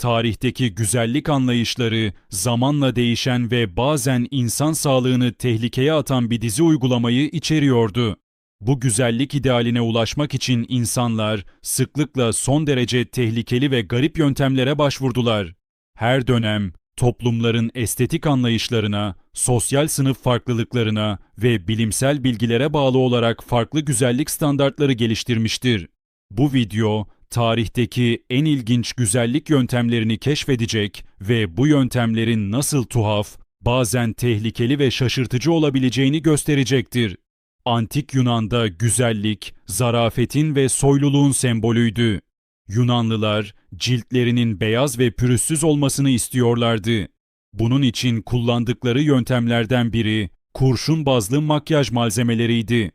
tarihteki güzellik anlayışları zamanla değişen ve bazen insan sağlığını tehlikeye atan bir dizi uygulamayı içeriyordu. Bu güzellik idealine ulaşmak için insanlar sıklıkla son derece tehlikeli ve garip yöntemlere başvurdular. Her dönem toplumların estetik anlayışlarına, sosyal sınıf farklılıklarına ve bilimsel bilgilere bağlı olarak farklı güzellik standartları geliştirmiştir. Bu video tarihteki en ilginç güzellik yöntemlerini keşfedecek ve bu yöntemlerin nasıl tuhaf, bazen tehlikeli ve şaşırtıcı olabileceğini gösterecektir. Antik Yunan'da güzellik, zarafetin ve soyluluğun sembolüydü. Yunanlılar ciltlerinin beyaz ve pürüzsüz olmasını istiyorlardı. Bunun için kullandıkları yöntemlerden biri kurşun bazlı makyaj malzemeleriydi.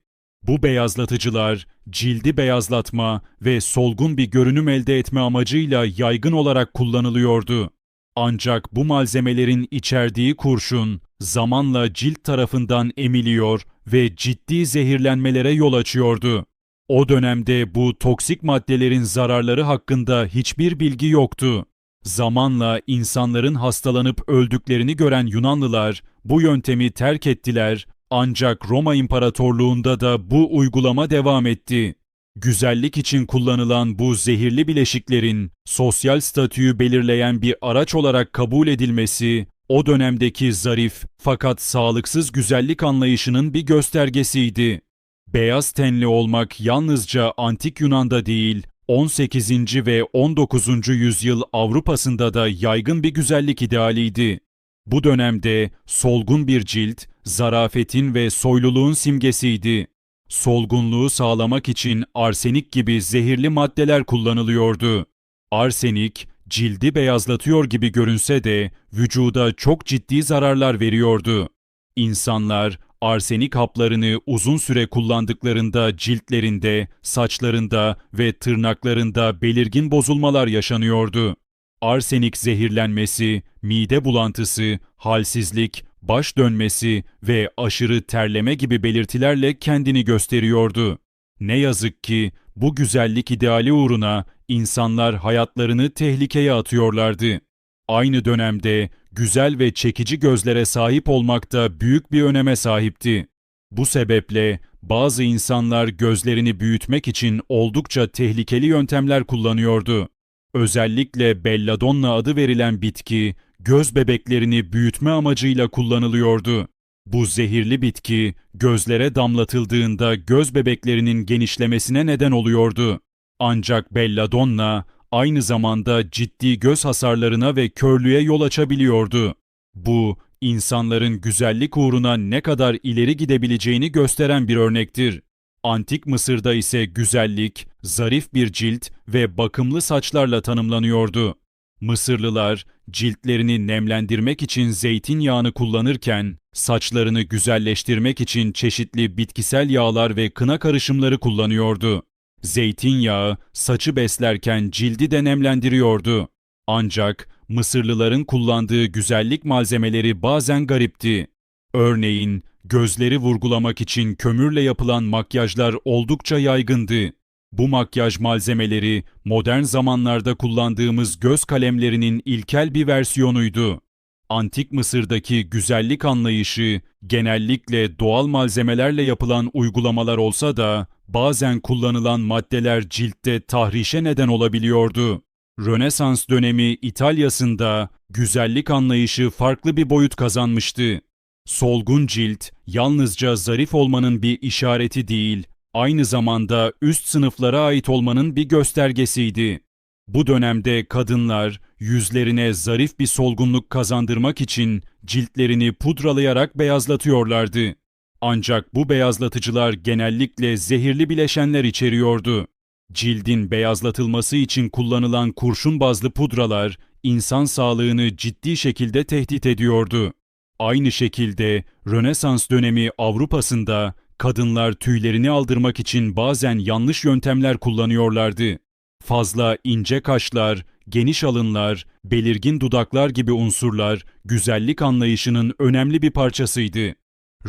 Bu beyazlatıcılar cildi beyazlatma ve solgun bir görünüm elde etme amacıyla yaygın olarak kullanılıyordu. Ancak bu malzemelerin içerdiği kurşun zamanla cilt tarafından emiliyor ve ciddi zehirlenmelere yol açıyordu. O dönemde bu toksik maddelerin zararları hakkında hiçbir bilgi yoktu. Zamanla insanların hastalanıp öldüklerini gören Yunanlılar bu yöntemi terk ettiler ancak Roma İmparatorluğunda da bu uygulama devam etti. Güzellik için kullanılan bu zehirli bileşiklerin sosyal statüyü belirleyen bir araç olarak kabul edilmesi o dönemdeki zarif fakat sağlıksız güzellik anlayışının bir göstergesiydi. Beyaz tenli olmak yalnızca antik Yunan'da değil, 18. ve 19. yüzyıl Avrupa'sında da yaygın bir güzellik idealiydi. Bu dönemde solgun bir cilt, zarafetin ve soyluluğun simgesiydi. Solgunluğu sağlamak için arsenik gibi zehirli maddeler kullanılıyordu. Arsenik, cildi beyazlatıyor gibi görünse de vücuda çok ciddi zararlar veriyordu. İnsanlar arsenik haplarını uzun süre kullandıklarında ciltlerinde, saçlarında ve tırnaklarında belirgin bozulmalar yaşanıyordu. Arsenik zehirlenmesi, mide bulantısı, halsizlik, baş dönmesi ve aşırı terleme gibi belirtilerle kendini gösteriyordu. Ne yazık ki bu güzellik ideali uğruna insanlar hayatlarını tehlikeye atıyorlardı. Aynı dönemde güzel ve çekici gözlere sahip olmak da büyük bir öneme sahipti. Bu sebeple bazı insanlar gözlerini büyütmek için oldukça tehlikeli yöntemler kullanıyordu. Özellikle belladonna adı verilen bitki göz bebeklerini büyütme amacıyla kullanılıyordu. Bu zehirli bitki gözlere damlatıldığında göz bebeklerinin genişlemesine neden oluyordu. Ancak belladonna aynı zamanda ciddi göz hasarlarına ve körlüğe yol açabiliyordu. Bu, insanların güzellik uğruna ne kadar ileri gidebileceğini gösteren bir örnektir. Antik Mısır'da ise güzellik, zarif bir cilt ve bakımlı saçlarla tanımlanıyordu. Mısırlılar ciltlerini nemlendirmek için zeytinyağını kullanırken saçlarını güzelleştirmek için çeşitli bitkisel yağlar ve kına karışımları kullanıyordu. Zeytinyağı saçı beslerken cildi de nemlendiriyordu. Ancak Mısırlıların kullandığı güzellik malzemeleri bazen garipti. Örneğin gözleri vurgulamak için kömürle yapılan makyajlar oldukça yaygındı. Bu makyaj malzemeleri modern zamanlarda kullandığımız göz kalemlerinin ilkel bir versiyonuydu. Antik Mısır'daki güzellik anlayışı genellikle doğal malzemelerle yapılan uygulamalar olsa da bazen kullanılan maddeler ciltte tahrişe neden olabiliyordu. Rönesans dönemi İtalya'sında güzellik anlayışı farklı bir boyut kazanmıştı. Solgun cilt yalnızca zarif olmanın bir işareti değil, aynı zamanda üst sınıflara ait olmanın bir göstergesiydi. Bu dönemde kadınlar yüzlerine zarif bir solgunluk kazandırmak için ciltlerini pudralayarak beyazlatıyorlardı. Ancak bu beyazlatıcılar genellikle zehirli bileşenler içeriyordu. Cildin beyazlatılması için kullanılan kurşun bazlı pudralar insan sağlığını ciddi şekilde tehdit ediyordu. Aynı şekilde Rönesans dönemi Avrupa'sında kadınlar tüylerini aldırmak için bazen yanlış yöntemler kullanıyorlardı. Fazla ince kaşlar, geniş alınlar, belirgin dudaklar gibi unsurlar güzellik anlayışının önemli bir parçasıydı.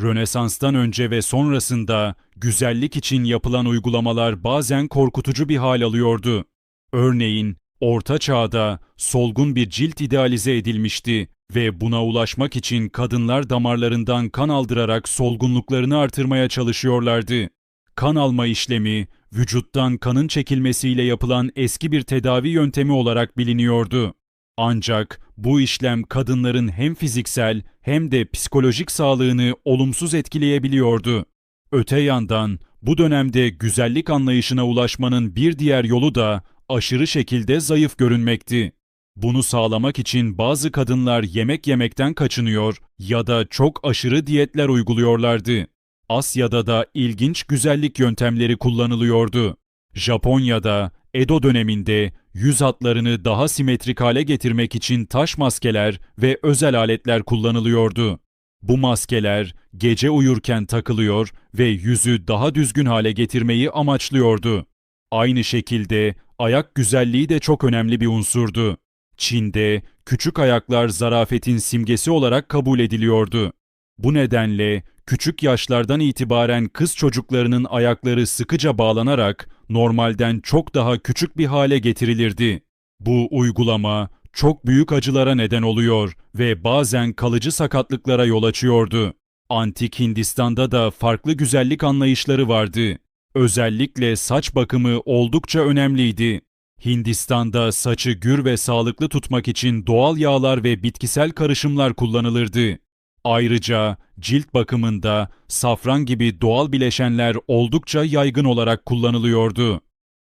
Rönesans'tan önce ve sonrasında güzellik için yapılan uygulamalar bazen korkutucu bir hal alıyordu. Örneğin Orta Çağ'da solgun bir cilt idealize edilmişti ve buna ulaşmak için kadınlar damarlarından kan aldırarak solgunluklarını artırmaya çalışıyorlardı. Kan alma işlemi, vücuttan kanın çekilmesiyle yapılan eski bir tedavi yöntemi olarak biliniyordu. Ancak bu işlem kadınların hem fiziksel hem de psikolojik sağlığını olumsuz etkileyebiliyordu. Öte yandan bu dönemde güzellik anlayışına ulaşmanın bir diğer yolu da aşırı şekilde zayıf görünmekti. Bunu sağlamak için bazı kadınlar yemek yemekten kaçınıyor ya da çok aşırı diyetler uyguluyorlardı. Asya'da da ilginç güzellik yöntemleri kullanılıyordu. Japonya'da Edo döneminde yüz hatlarını daha simetrik hale getirmek için taş maskeler ve özel aletler kullanılıyordu. Bu maskeler gece uyurken takılıyor ve yüzü daha düzgün hale getirmeyi amaçlıyordu. Aynı şekilde ayak güzelliği de çok önemli bir unsurdu. Çin'de küçük ayaklar zarafetin simgesi olarak kabul ediliyordu. Bu nedenle küçük yaşlardan itibaren kız çocuklarının ayakları sıkıca bağlanarak normalden çok daha küçük bir hale getirilirdi. Bu uygulama çok büyük acılara neden oluyor ve bazen kalıcı sakatlıklara yol açıyordu. Antik Hindistan'da da farklı güzellik anlayışları vardı. Özellikle saç bakımı oldukça önemliydi. Hindistan'da saçı gür ve sağlıklı tutmak için doğal yağlar ve bitkisel karışımlar kullanılırdı. Ayrıca cilt bakımında safran gibi doğal bileşenler oldukça yaygın olarak kullanılıyordu.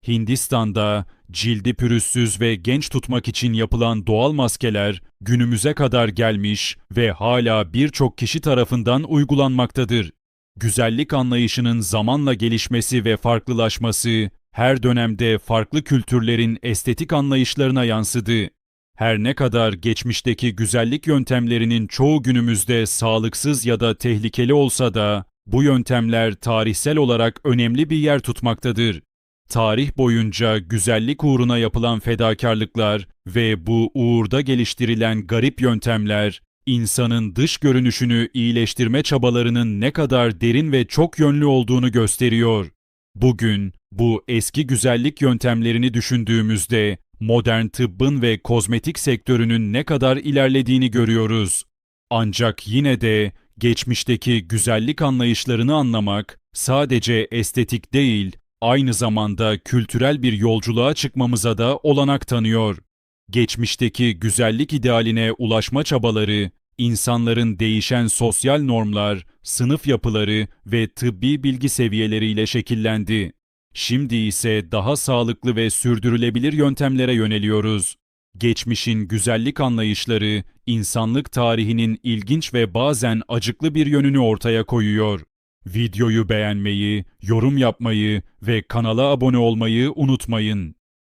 Hindistan'da cildi pürüzsüz ve genç tutmak için yapılan doğal maskeler günümüze kadar gelmiş ve hala birçok kişi tarafından uygulanmaktadır. Güzellik anlayışının zamanla gelişmesi ve farklılaşması her dönemde farklı kültürlerin estetik anlayışlarına yansıdı. Her ne kadar geçmişteki güzellik yöntemlerinin çoğu günümüzde sağlıksız ya da tehlikeli olsa da bu yöntemler tarihsel olarak önemli bir yer tutmaktadır. Tarih boyunca güzellik uğruna yapılan fedakarlıklar ve bu uğurda geliştirilen garip yöntemler insanın dış görünüşünü iyileştirme çabalarının ne kadar derin ve çok yönlü olduğunu gösteriyor. Bugün bu eski güzellik yöntemlerini düşündüğümüzde modern tıbbın ve kozmetik sektörünün ne kadar ilerlediğini görüyoruz. Ancak yine de geçmişteki güzellik anlayışlarını anlamak sadece estetik değil, aynı zamanda kültürel bir yolculuğa çıkmamıza da olanak tanıyor. Geçmişteki güzellik idealine ulaşma çabaları, insanların değişen sosyal normlar, sınıf yapıları ve tıbbi bilgi seviyeleriyle şekillendi. Şimdi ise daha sağlıklı ve sürdürülebilir yöntemlere yöneliyoruz. Geçmişin güzellik anlayışları, insanlık tarihinin ilginç ve bazen acıklı bir yönünü ortaya koyuyor. Videoyu beğenmeyi, yorum yapmayı ve kanala abone olmayı unutmayın.